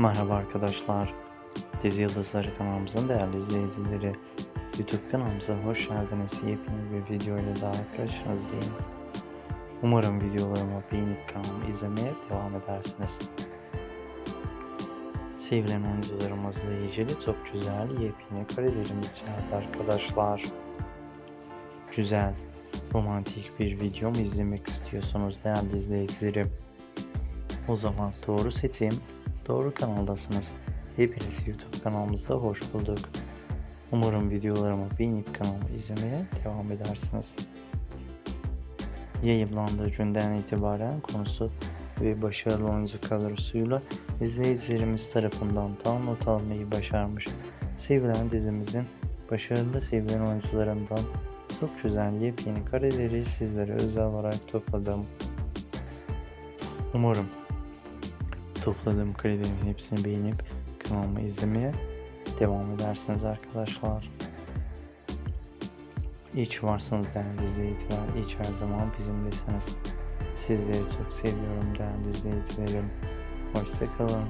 Merhaba arkadaşlar. Dizi Yıldızları kanalımızın değerli izleyicileri. YouTube kanalımıza hoş geldiniz. Yepyeni bir video ile daha karşınızdayım. Umarım videolarımı beğenip kanalımı izlemeye devam edersiniz. Sevilen oyuncularımızla ilgili çok güzel yepyeni karelerimiz geldi arkadaşlar. Güzel, romantik bir video mu izlemek istiyorsunuz değerli izleyicilerim? O zaman doğru seçim, doğru kanaldasınız. Hepiniz YouTube kanalımıza hoş bulduk. Umarım videolarımı beğenip kanalımı izlemeye devam edersiniz. Yayınlandığı günden itibaren konusu ve başarılı oyuncu kadrosuyla izleyicilerimiz tarafından tam not almayı başarmış. Sevilen dizimizin başarılı sevilen oyuncularından çok güzel yepyeni kareleri sizlere özel olarak topladım. Umarım topladığım karelerimin hepsini beğenip kanalımı izlemeye devam edersiniz arkadaşlar. Ki varsınız değerli izleyiciler. Ki her zaman bizimlesiniz. Sizleri çok seviyorum değerli izleyicilerim. Hoşçakalın.